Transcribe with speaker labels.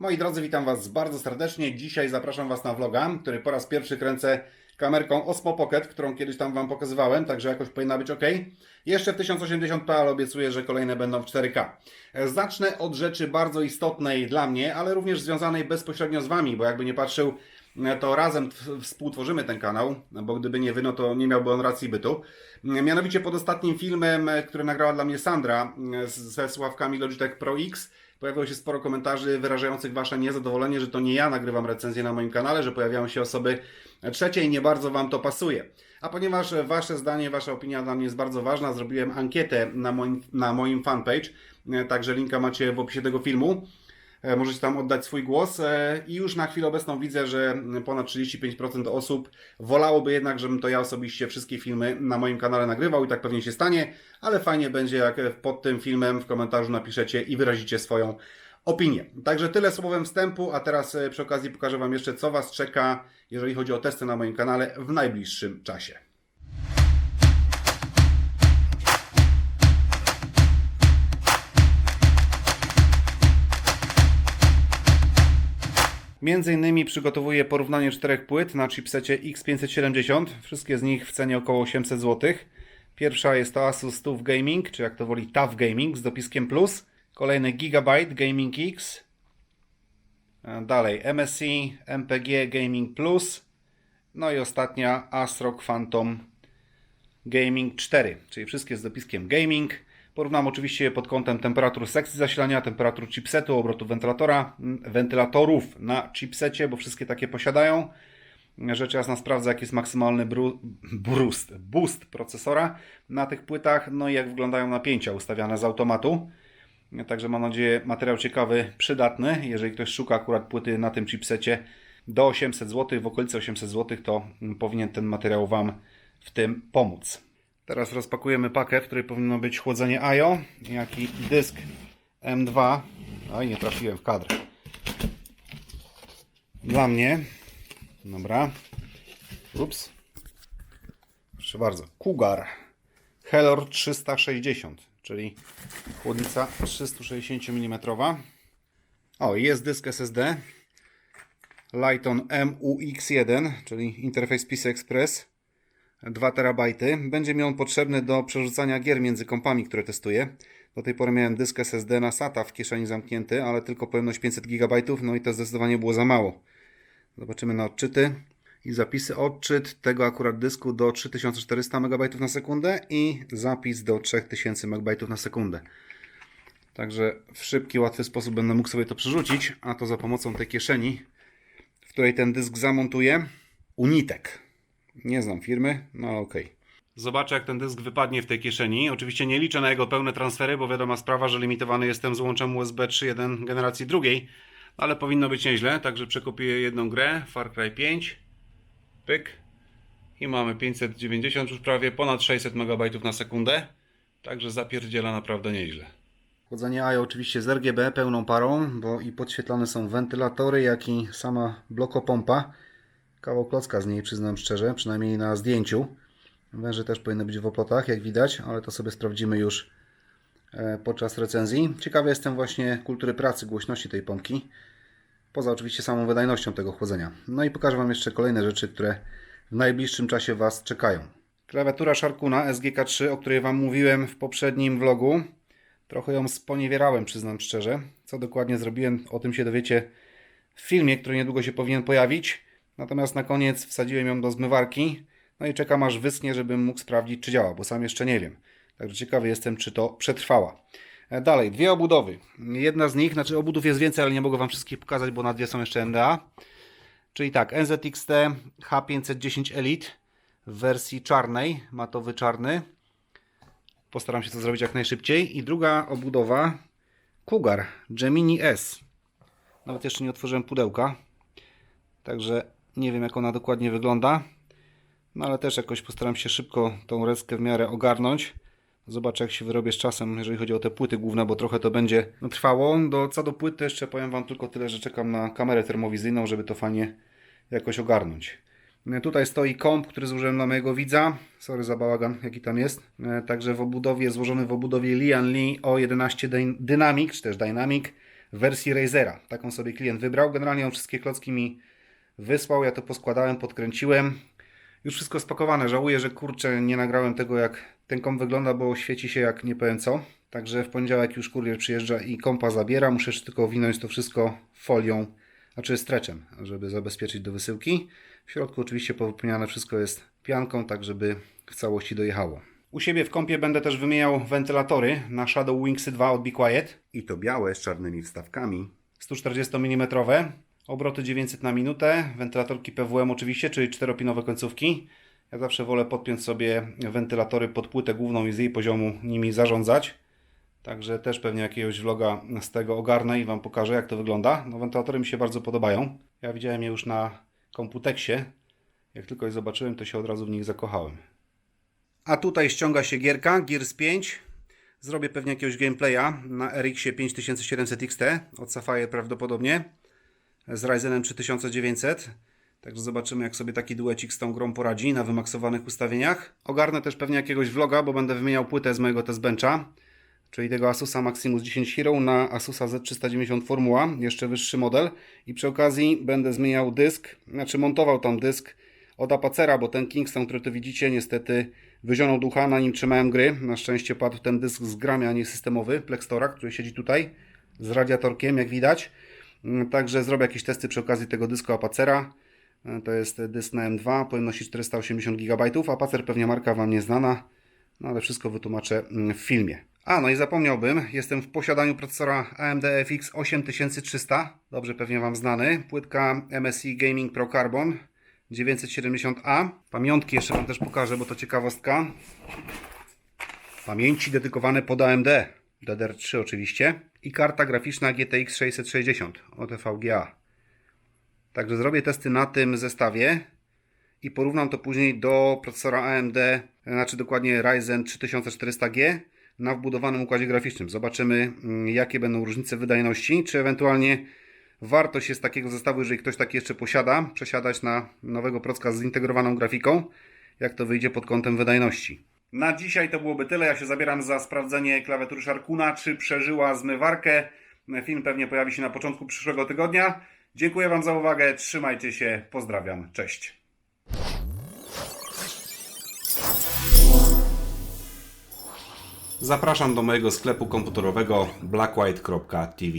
Speaker 1: Moi drodzy, witam Was bardzo serdecznie. Dzisiaj zapraszam Was na vloga, który po raz pierwszy kręcę kamerką Osmo Pocket, którą kiedyś tam Wam pokazywałem, także jakoś powinna być ok. Jeszcze w 1080p, ale obiecuję, że kolejne będą w 4K. E, Zacznę od rzeczy bardzo istotnej dla mnie, ale również związanej bezpośrednio z Wami, bo jakby nie patrzył, e, to razem współtworzymy ten kanał, bo gdyby nie Wy, no to nie miałby on racji bytu. E, Mianowicie pod ostatnim filmem, który nagrała dla mnie Sandra ze słuchawkami Logitech Pro X, Pojawiło się sporo komentarzy wyrażających Wasze niezadowolenie, że to nie ja nagrywam recenzję na moim kanale, że pojawiają się osoby trzecie i nie bardzo Wam to pasuje. A ponieważ Wasze zdanie, Wasza opinia dla mnie jest bardzo ważna, zrobiłem ankietę na moim, na moim fanpage, także linka macie w opisie tego filmu. E, Możecie tam oddać swój głos e, i już na chwilę obecną widzę, że ponad 35% osób wolałoby jednak, żebym to ja osobiście wszystkie filmy na moim kanale nagrywał i tak pewnie się stanie, ale fajnie będzie jak pod tym filmem w komentarzu napiszecie i wyrazicie swoją opinię. Także tyle słowem wstępu, a teraz e, przy okazji pokażę Wam jeszcze co Was czeka, jeżeli chodzi o testy na moim kanale w najbliższym czasie. Między innymi przygotowuję porównanie czterech płyt na chipsecie X570. Wszystkie z nich w cenie około 800 zł. Pierwsza jest to Asus TUF Gaming, czy jak to woli TUF Gaming z dopiskiem plus. Kolejny Gigabyte Gaming X. A Dalej MSI MPG Gaming Plus. No i ostatnia ASRock Phantom Gaming 4, czyli wszystkie z dopiskiem Gaming. Porównam oczywiście pod kątem temperatur sekcji zasilania, temperatur chipsetu, obrotu wentylatora, wentylatorów na chipsecie, bo wszystkie takie posiadają. Rzecz jasna sprawdzę, jaki jest maksymalny bru, brust, boost procesora na tych płytach, no i jak wyglądają napięcia ustawiane z automatu. Także mam nadzieję, materiał ciekawy, przydatny. Jeżeli ktoś szuka akurat płyty na tym chipsecie do 800 zł, w okolicy 800 zł, to powinien ten materiał Wam w tym pomóc. Teraz rozpakujemy pakę, w której powinno być chłodzenie IO, jak i dysk M2. Oj, nie trafiłem w kadr. Dla mnie. Dobra. Ups. Proszę bardzo. Cougar Helor 360, czyli chłodnica 360 mm. O, jest dysk SSD. Lighton MUX1, czyli interfejs PCI Express. 2 terabajty. Będzie mi on potrzebny do przerzucania gier między kompami, które testuję. Do tej pory miałem dysk SSD na SATA w kieszeni zamknięty, ale tylko pojemność 500 GB, no i to zdecydowanie było za mało. Zobaczymy na odczyty i zapisy. Odczyt tego akurat dysku do 3400 MB na sekundę i zapis do 3000 MB na sekundę. Także w szybki, łatwy sposób będę mógł sobie to przerzucić, a to za pomocą tej kieszeni, w której ten dysk zamontuję. Unitek. Nie znam firmy, no ale okej. Zobaczę, jak ten dysk wypadnie w tej kieszeni. Oczywiście nie liczę na jego pełne transfery, bo wiadoma sprawa, że limitowany jestem złączem USB 3.1 generacji drugiej, ale powinno być nieźle. Także przekopiuję jedną grę, Far Cry 5. Pyk. I mamy 590 już prawie, ponad 600 MB na sekundę. Także zapierdziela naprawdę nieźle. Chłodzenie AIO oczywiście z RGB pełną parą, bo i podświetlane są wentylatory, jak i sama blokopompa. Kawał klocka z niej, przyznam szczerze, przynajmniej na zdjęciu. Węże też powinny być w oplotach, jak widać, ale to sobie sprawdzimy już e, podczas recenzji. Ciekawy jestem właśnie kultury pracy, głośności tej pompki. Poza oczywiście samą wydajnością tego chłodzenia. No i pokażę Wam jeszcze kolejne rzeczy, które w najbliższym czasie Was czekają. Klawiatura Sharkuna SGK3, o której Wam mówiłem w poprzednim vlogu. Trochę ją sponiewierałem, przyznam szczerze. Co dokładnie zrobiłem, o tym się dowiecie w filmie, który niedługo się powinien pojawić. Natomiast na koniec wsadziłem ją do zmywarki. No i czekam aż wyschnie, żebym mógł sprawdzić, czy działa, bo sam jeszcze nie wiem. Także ciekawy jestem, czy to przetrwała. E, Dalej, dwie obudowy. Jedna z nich, znaczy obudów jest więcej, ale nie mogę Wam wszystkich pokazać, bo na dwie są jeszcze NDA. Czyli tak, NZXT H510 Elite w wersji czarnej, matowy czarny. Postaram się to zrobić jak najszybciej. I druga obudowa Cougar Gemini S. Nawet jeszcze nie otworzyłem pudełka. Także nie wiem jak ona dokładnie wygląda. No ale też jakoś postaram się szybko tą reskę w miarę ogarnąć. Zobaczę jak się wyrobię z czasem, jeżeli chodzi o te płyty główne, bo trochę to będzie no, trwało. Do, co do płyty jeszcze powiem Wam tylko tyle, że czekam na kamerę termowizyjną, żeby to fajnie jakoś ogarnąć. E, Tutaj stoi komp, który zużyłem na mojego widza. Sorry za bałagan, jaki tam jest. E, Także w obudowie, złożony w obudowie Lian Li O11 Dyn- Dynamic, czy też Dynamic w wersji Razera. Taką sobie klient wybrał. Generalnie on wszystkie klocki mi wysłał, ja to poskładałem, podkręciłem. Już wszystko spakowane. Żałuję, że kurczę nie nagrałem tego jak ten komp wygląda, bo świeci się jak nie powiem co. Także w poniedziałek już kurier przyjeżdża i kompa zabiera. Muszę tylko owinąć to wszystko folią, znaczy stretchem, żeby zabezpieczyć do wysyłki. W środku oczywiście powypełniane wszystko jest pianką, tak żeby w całości dojechało. U siebie w kąpie będę też wymieniał wentylatory na Shadow Wingsy 2 od Be Quiet. I to białe z czarnymi wstawkami. 140 mm, obroty 900 na minutę, wentylatorki PWM oczywiście, czyli czteropinowe końcówki. Ja zawsze wolę podpiąć sobie wentylatory pod płytę główną i z jej poziomu nimi zarządzać. Także też pewnie jakiegoś vloga z tego ogarnę i Wam pokażę jak to wygląda. No wentylatory mi się bardzo podobają. Ja widziałem je już na Computeksie. Jak tylko je zobaczyłem, to się od razu w nich zakochałem. A tutaj ściąga się gierka, Gears 5. Zrobię pewnie jakiegoś gameplaya na RX 5700 XT od prawdopodobnie z Ryzenem 3900. Także zobaczymy jak sobie taki duecik z tą grą poradzi na wymaksowanych ustawieniach. Ogarnę też pewnie jakiegoś vloga, bo będę wymieniał płytę z mojego testbencha, czyli tego Asusa Maximus 10 Hero na Asusa Z390 Formuła, jeszcze wyższy model. I przy okazji będę zmieniał dysk, znaczy montował tam dysk od Apacera, bo ten Kingston, który tu widzicie, niestety wyzionął ducha, na nim trzymałem gry. Na szczęście padł ten dysk z grami, a nie systemowy, Plextora, który siedzi tutaj z radiatorkiem, jak widać. Mm, Także zrobię jakieś testy przy okazji tego dysku Apacera. E, To jest dysk na M2, pojemności 480 GB. Apacer pewnie marka Wam nieznana, no ale wszystko wytłumaczę mm, w filmie. A, no i zapomniałbym, jestem w posiadaniu procesora AMD FX 8300, dobrze pewnie Wam znany. Płytka MSI Gaming Pro Carbon 970A. Pamiątki jeszcze Wam też pokażę, bo to ciekawostka. Pamięci dedykowane pod AMD, DDR3 oczywiście. I karta graficzna GTX 660 OTVGA. Także zrobię testy na tym zestawie i porównam to później do procesora AMD, znaczy dokładnie Ryzen 3400G na wbudowanym układzie graficznym. Zobaczymy, mm, jakie będą różnice wydajności, czy ewentualnie warto się z takiego zestawu, jeżeli ktoś taki jeszcze posiada, przesiadać na nowego procka z zintegrowaną grafiką, jak to wyjdzie pod kątem wydajności. Na dzisiaj to byłoby tyle. Ja się zabieram za sprawdzenie klawiatury Sharkuna, czy przeżyła zmywarkę. Film pewnie pojawi się na początku przyszłego tygodnia. Dziękuję Wam za uwagę. Trzymajcie się. Pozdrawiam. Cześć. Zapraszam do mojego sklepu komputerowego blackwhite.tv.